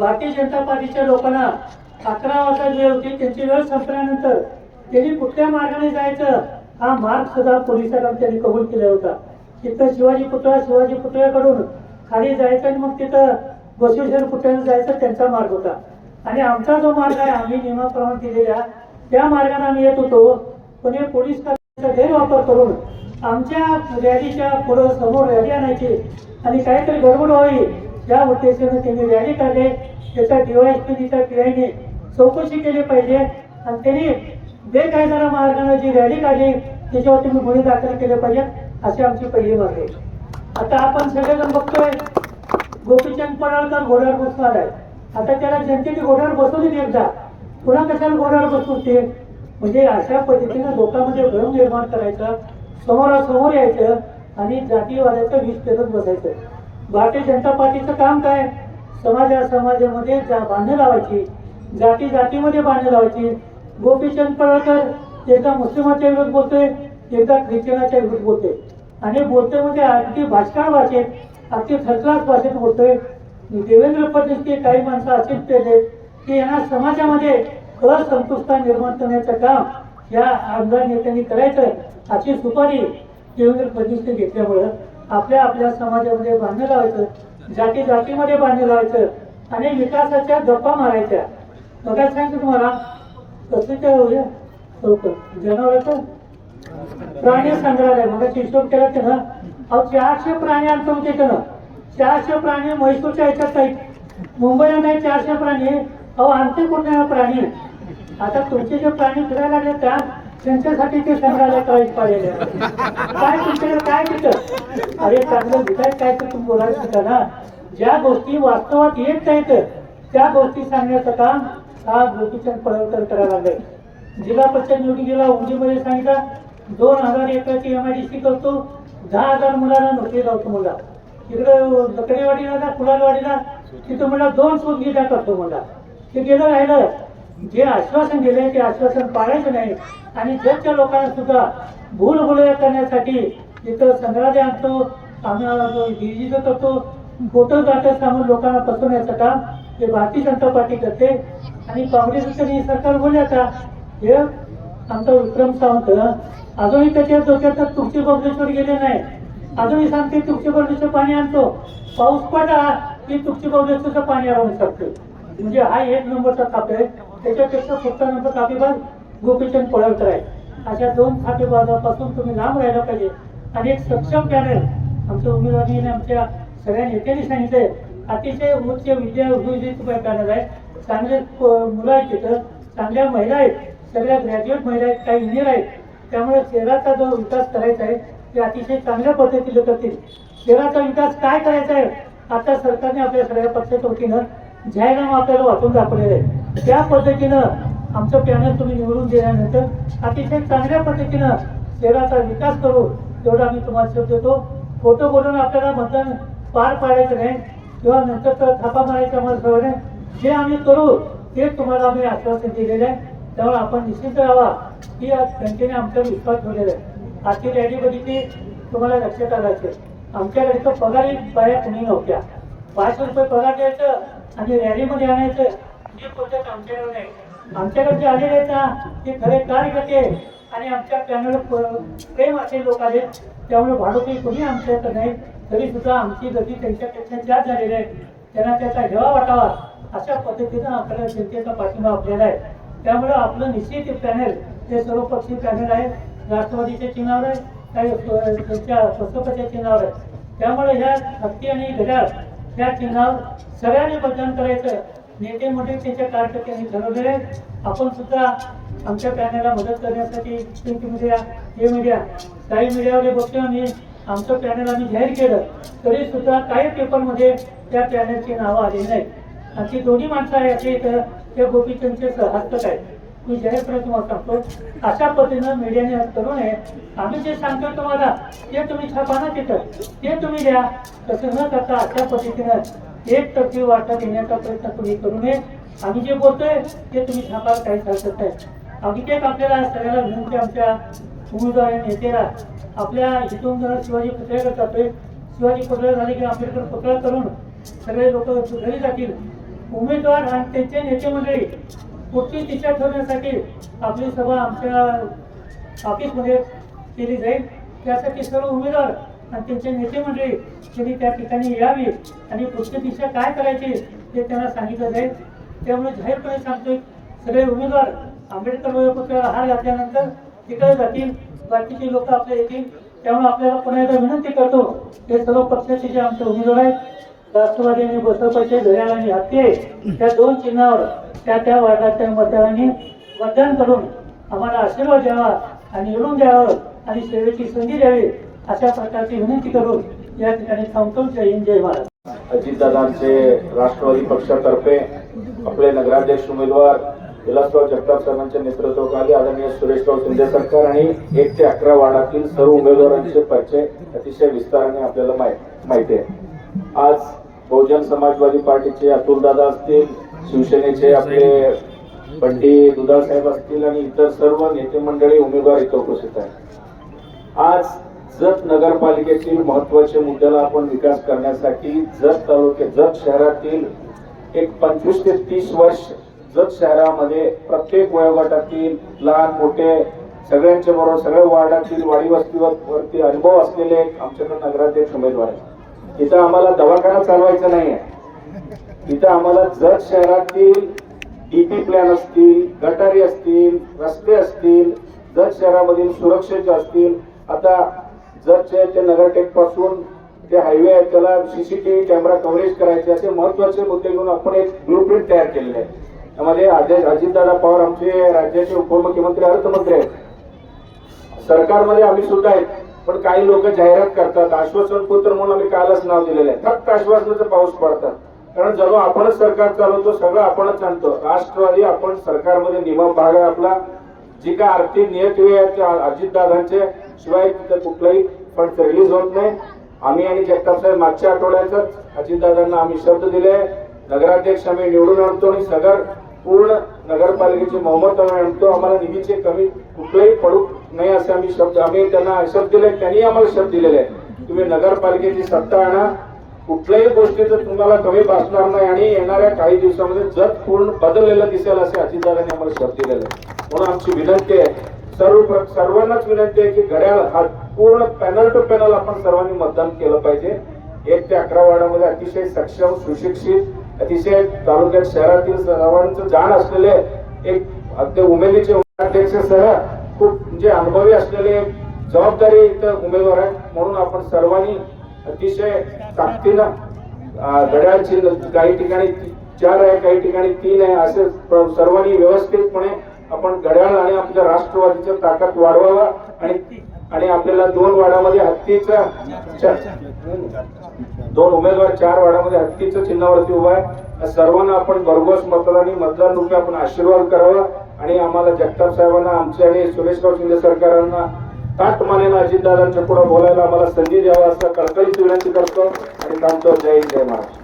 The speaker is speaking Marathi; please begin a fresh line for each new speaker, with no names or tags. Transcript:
भारतीय जनता पार्टीच्या लोकांना अकरा वाजता वेळ होती त्यांची वेळ संपल्यानंतर त्यांनी कुठल्या मार्गाने जायचं हा मार्ग सुद्धा पोलिसांना त्यांनी कबूल केला होता. तिथं शिवाजी पुतळा शिवाजी पुतळ्याकडून खाली जायचं आणि मग तिथं बसवेश्वर पुतळ्याने जायचं त्यांचा मार्ग होता. आणि आमचा जो मार्ग आहे आम्ही नियमाप्रमाणे दिलेल्या त्या मार्गाने आम्ही येत होतो. पण हे पोलीस गैरवापर करून आमच्या रॅलीच्या पुढं समोर रॅली आणायची आणि काहीतरी गडबड व्हावी ज्या उद्देशाने त्यांनी रॅली काढले त्याच्या डीवायएसपीच्या पीआयने चौकशी केली पाहिजे. आणि त्यांनी बेकायदा मार्गाने जी रॅली काढली त्याच्यावर तुम्ही गुन्हे दाखल केले पाहिजे अशी आमची पहिली मागणी आहे. आता आपण सगळेजण बघतोय गोपीचंद पडळकर घोड्यावर बसणार आहे. आता त्याला जनतेने घोड्यावर बसवली एकदा पुन्हा कशाला घोड्यावर बसवते ते म्हणजे अशा पद्धतीनं लोकांमध्ये भ्रम निर्माण करायचा समोरासमोर यायचं आणि जातीवादाचं वीज पेरत बसायचं. भारतीय जनता पार्टीचं काम काय? समाजा समाजामध्ये जा बांधणं लावायची. जाती जातीमध्ये बांधणं लावायची. गोपीचंद पडळकर एकदा मुस्लिमाच्या विरोध बोलतोय एकदा ख्रिश्चनाच्या विरोध बोलतोय. आणि बोलतोय म्हणजे अगदी भाषकाळ भाषेत अगदी थरक्लास भाषेत बोलतोय. देवेंद्र फडणवीसचे काही माणसं असेच पेरले की यांना समाजामध्ये असंतुष्टता निर्माण करण्याचं काम या आमदार नेत्यांनी करायचं अशी सुपारी देवेंद्र फडणवीसने घेतल्यामुळं आपल्या आपल्या समाजामध्ये बांधणं लावायचं जाती जातीमध्ये बांधणं लावायचं आणि विकासाच्या गप्पा मारायच्या. बघा सांगतो तुम्हाला? कसं काय होऊया. हो, जनावरांचं प्राणी संग्रहालय मग हिशोब केला ते ना अहो चारशे प्राणी आणतो म्हणजे ना चारशे प्राणी म्हैसूरच्या ह्याच्यात नाही मुंबईला नाही चारशे प्राणी. अहो आणते कोणत्या प्राणी आता तुमचे जे प्राणी फिरायला लागले त्या त्यांच्यासाठी ते संग्रहालय काय पाहिजे काय तुमच्याकडे काय तिथं? अरे चांगलं विकाय काय तर तुम्ही बोलायचं होतं ना. ज्या गोष्टी वास्तवात येत नाहीत त्या गोष्टी सांगण्याचं काम हा गोपीचंद पडळकर करायला लागले जिल्हा परिषद निवडणुकीला उंडीमध्ये सांगितलं दोन हजार एकराची एम आय डी सी करतो दहा हजार मुलांना नोकरी लावतो मुला तिकडे लकडेवाडीला ना फुलालवाडीला तिथं म्हणला दोन सुविधा करतो म्हणला ते गेलं राहिलं. जे आश्वासन दिले ते आश्वासन पाळायचं नाही. आणि जगच्या लोकांना सुद्धा भूलभुलया करण्यासाठी इथं संग्रहालय आणतो आम्ही डिजिटल करतो फोटो जातात सांगून लोकांना फसवण्याचं काम हे भारतीय जनता पार्टी करते. आणि काँग्रेसचं तरी सरकार बोलले आता हे आमचा विक्रम सावंत अजूनही त्याच्या डोक्यात तुमची बबलेश्वर गेले नाही. अजूनही सांगते तुमची बबलेश्वर पाणी आणतो. पाऊस पडला की तुमची बबलेश्वरचं पाणी आणून शकतो म्हणजे हा एक नंबरचा ताप आहे. त्याच्यापेक्षा पुढचा नंतर तापेबाज गोपीचंद पळवकर आहे अशा दोन तापेबाजापासून तुम्ही लांब राहायला पाहिजे. आणि एक सक्षम पॅनल. आमच्या उमेदवारीने आणि आमच्या सगळ्या नेत्यांनी सांगितलंय. अतिशय उच्च विद्या पॅनल आहे चांगले मुलं आहेत तिथं. चांगल्या महिला आहेत. सगळ्या ग्रॅज्युएट महिला आहेत. काही इंजिनियर आहेत. त्यामुळे शहराचा जो विकास करायचा आहे ते अतिशय चांगल्या पद्धतीने करतील. शहराचा विकास काय करायचा आहे आता सरकारने आपल्या सगळ्या पक्षाच्या वतीनं जाहीरनामा आपल्याला वाटून दाखवलेलं आहे. त्या पद्धतीनं आमचं पॅनल तुम्ही निवडून दिल्यानंतर अतिशय चांगल्या पद्धतीनं शहराचा विकास करू तेवढा आम्ही तुम्हाला शब्द देतो. फोटो बोलून आपल्याला मतदान पार पाडायचं नाही किंवा नंतर तर थापा मारायचा मला सवय नाही. जे आम्ही करू ते तुम्हाला आम्ही आश्वासन दिलेलं आहे. त्यामुळे आपण निश्चित राहावा. की आज जनतेने आमच्यावर विश्वास ठेवलेला आहे. आजची रॅली बघितली तुम्हाला लक्षात आलं असेल. आमच्याकडे तर पगारही बाया कुणी नव्हत्या. पाच रुपये पगार द्यायचं आणि रॅलीमध्ये आणायचं जे पद्धत आमच्याकडे नाही आमच्याकडे जे आलेले आहेत ना ते खरे कार्यकर्ते आणि आमच्या पॅनल प्रेम असे लोक आहेत. त्यामुळे भाडोत्री कोणी आमच्याकडे नाही तरी सुद्धा आमची गती त्यांच्यापेक्षा जास्त झालेली आहे. त्यांना त्याचा हेवा वाटावा अशा पद्धतीनं आपल्याला जनतेचा पाठिंबा आपल्याला आहे. त्यामुळे आपलं निश्चित पॅनल ते सर्वपक्षीय पॅनल आहे राष्ट्रवादीच्या चिन्हावर आहे काही अ, त्यांच्या स्वस्तपच्या चिन्हावर आहे. त्यामुळे ह्या हत्ती आणि घड्याळ या चिन्हावर सगळ्यांनी मतदान करायचं. नेते मोठे त्यांच्या कार्यकर्त्यांनी ठरवलेले आहे. आपण सुद्धा आमच्या पॅनलला मदत करण्यासाठी प्रिंट मीडिया हे मीडिया काही मीडियावाले बघतो आम्ही. आमचं पॅनल आम्ही जाहीर केलं. तरी सुद्धा काही पेपरमध्ये त्या पॅनलची नावं आलेली नाहीत. आणि दोन्ही माणसं आहेत असे इथं ते गोपीचंदचे हस्तक आहेत. मी जाहीरपणे तुम्हाला सांगतो अशा पद्धतीनं मीडियाने करू नये आम्ही जे सांगतो तुम्हाला ते तुम्ही छापा ना तिथं. ते तुम्ही द्या. तसं न करता अशा पद्धतीनं एक तर्फी वाटा देण्याचा प्रयत्न तुम्ही करू नये. आम्ही जे बोलतोय ते तुम्ही छापायला काही हरकत नाही. आम्ही एक आपल्याला सगळ्याला विनंती आमच्या उमेदवार आणि नेत्याला. आपल्या इथून जर शिवाजी पुतळ्याकडे जातोय शिवाजी पुतळा झाले की आंबेडकर पुतळा करून सगळे लोक घरी जातील. उमेदवार आणि त्यांचे नेते मंडळी पुढची दिशा ठरवण्यासाठी आपली सभा आमच्या ऑफिसमध्ये केली जाईल. त्यासाठी सर्व उमेदवार आणि त्यांचे नेते मंडळी त्यांनी त्या ठिकाणी यावी आणि पुढची दिशा काय करायची ते त्यांना सांगितलं जाईल. त्यामुळे जाहीरपणे सांगतोय सगळे उमेदवार आंबेडकर वयोपुत्राला हार घातल्यानंतर तिकडे जातील बाकीचे लोक आपले येतील. त्यामुळे आपल्याला पुन्हा एकदा विनंती करतो हे सर्व पक्षाचे जे आमचे उमेदवार आहेत राष्ट्रवादी आणि बसपाचे घड्याळ आणि हत्ये त्या दोन चिन्हावर त्या त्या वर्गाच्या मतदारांनी मतदान करून आम्हाला आशीर्वाद द्यावा आणि निवडून द्यावं आणि सेवेची संधी द्यावी अशा प्रकारची विनंती करून या ठिकाणी थांबतो. जय हिंद जय महाराज
अजितदादांचे राष्ट्रवादी पक्षातर्फे आपले नगराध्यक्ष उमेदवार विलासराव जगताप सरांच्या नेतृत्वाखाली आदरणीय सुरेशराव शिंदे सरकार आणि एक ते अकरा वार्डातील सर्व उमेदवारांचे परिचय अतिशय विस्ताराने आपल्याला माहिती आहे. आज बहुजन समाजवादी पार्टीचे अतुलदादा असतील शिवसेनेचे आपले बंडी दुधाळ साहेब असतील आणि इतर सर्व नेते मंडळी उमेदवार इथं उपस्थित आहेत. आज जत नगरपालिकेतील महत्त्वाच्या मुद्द्याला आपण विकास करण्यासाठी जत तालुक्यात जत शहरातील एक पंचवीस ते तीस वर्ष जत शहरामध्ये प्रत्येक वयोगटातील लहान मोठे सगळ्यांच्या बरोबर सगळ्या वार्डातील वाडी वस्तीवर वरती अनुभव असलेले आमच्याकडे नगराध्यक्ष उमेदवार आहेत. इथं आम्हाला दवाखाना चालवायचा नाहीये. तिथं आम्हाला जत शहरातील डीपी प्लॅन असतील गटारी असतील रस्ते असतील जत शहरामधील सुरक्षेचे असतील आता जतचे ते नगरटेकपासून ते हायवे आहे त्याला सीसीटीव्ही कॅमेरा कव्हरेज करायचे असे महत्त्वाचे मुद्दे घेऊन आपण एक ब्लूप्रिंट तयार केलेले आहे. त्यामध्ये अजय अजितदादा पवार आमचे राज्याचे उपमुख्यमंत्री अर्थमंत्री आहेत. सरकारमध्ये आम्ही सुद्धा आहेत पण काही लोक जाहिरात करतात. आश्वासन पुत्र म्हणून आम्ही कालच नाव दिलेलं आहे. फक्त आश्वासनाचं पाऊस पडतात कारण जणू आपणच सरकार चालवतो सगळं आपणच आणतो राष्ट्रवादी आपण सरकारमध्ये नियम भाग आहे आपला. जी काय आर्थिक नियती आहे त्या अजितदादांचे शिवाय तिथं कुठलाही फंड रिलीज होत नाही. आम्ही आणि जगताप साहेब मागच्या आठवड्यातच अजितदादांना आम्ही शब्द दिले. नगराध्यक्ष आम्ही निवडून आणतो आणि सगळं पूर्ण नगरपालिकेची मोहम्मद आम्ही आणतो. आम्हाला निधीचे कमी कुठलंही पडू नाही असे आम्ही शब्द आम्ही त्यांना शब्द दिले त्यांनी आम्हाला शब्द दिलेले आहे तुम्ही नगरपालिकेची सत्ता आणा. कुठल्याही गोष्टीचं तुम्हाला कमी भासणार नाही आणि येणाऱ्या काही दिवसामध्ये जग पूर्ण बदललेलं दिसेल असे अजितदादांनी आम्हाला शब्द दिलेले आहे म्हणून आमची विनंती आहे सर्व सर्वांनाच विनंती आहे की घड्याळ हा पूर्ण पॅनल टू पॅनल आपण सर्वांनी मतदान केलं पाहिजे. एक ते अकरा वार्डामध्ये अतिशय सक्षम सुशिक्षित अतिशय तालुक्यात शहरातील सर्वांचं जाण असलेले एक अगदी उमेदीचे अध्यक्षसह खूप म्हणजे अनुभवी असलेले जबाबदारी इथं उमेदवार आहेत. म्हणून आपण सर्वांनी अतिशय ताकदीनं अं, चिन्ह काही ठिकाणी चार आहे काही ठिकाणी तीन आहे असे सर्वांनी व्यवस्थितपणे आपण घड्याळ आणि आपल्या राष्ट्रवादीचं ताकद वाढवावा आणि आणि आपल्याला दोन वाडामध्ये हत्तीचा दोन उमेदवार चार वाडामध्ये हत्तीचं चिन्हावरती उभा आहे. सर्वांना आपण भरघोस मतदानी मतदान रूपे आपण आशीर्वाद करावा आणि आम्हाला जगताप साहेबांना आमचे आणि सुरेशराव शिंदे सरकारांना ताट मानेनं अजितदादांच्या पुढे बोलायला आम्हाला संधी द्यावा असं कळकळीत विनंती करतो आणि थांबतो. जय जय महाराज